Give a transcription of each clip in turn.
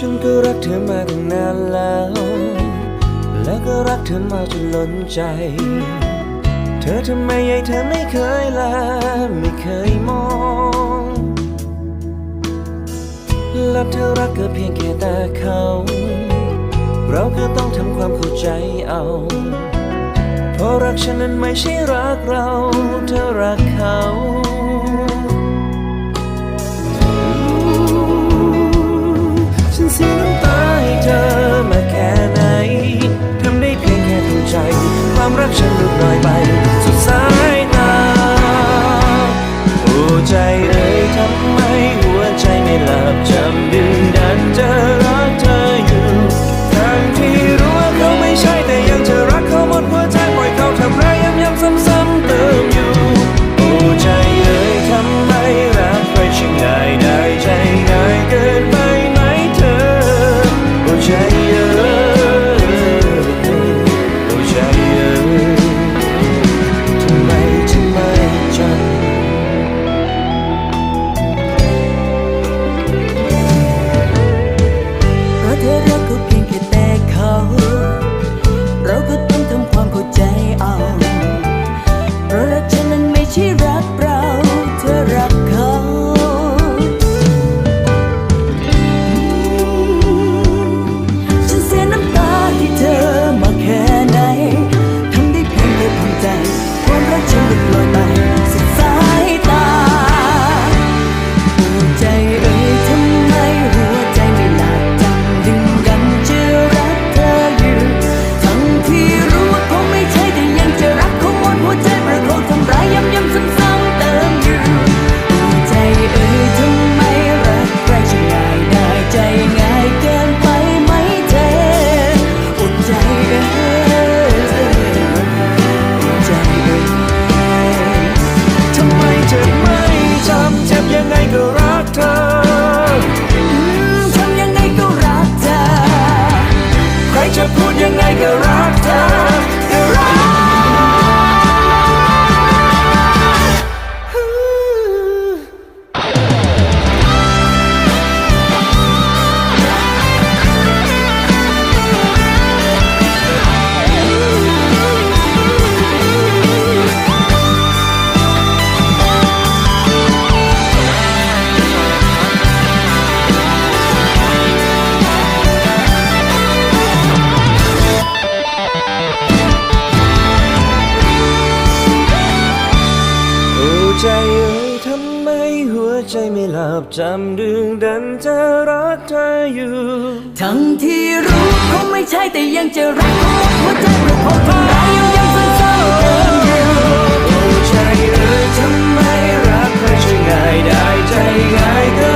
ฉันก็รักเธอมาตั้งนานแล้ว แล้วก็รักเธอมาจนล้นใจ เธอทำไมไอ้เธอไม่เคยลาไม่เคยมอง และเธอรักก็เพียงแค่ต่เขา เราก็ต้องทำความเข้าใจเอา เพราะรักฉันนั้นไม่ใช่รักเรา เธอรักเขา เสียน้ำตาให้เธอมาแค่ไหนทำได้เพียงแค่ทำใจ ความรักฉันลดน้อยไป สุดสายตาโอ้ใจเอ่ยทำไมหัวใจไม่หลับจำดึงดันเจอ ลับจำดึงดันจะรักเธออยู่ ทั้งที่รู้เขาไม่ใช่แต่ยังจะรักเขาหมดหัวใจเพราะเขาทำร้ายยังยังเศร้าๆเกินอยู่โอ้ใจเอ่ยทำไมรักใครช่างง่ายได้ใจง่ายเกิน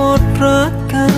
หมดรักกัน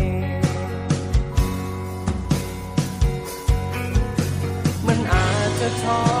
จ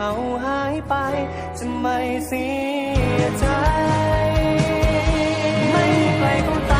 เอาหายไป จะไม่เสียใจ ไม่ไกลของต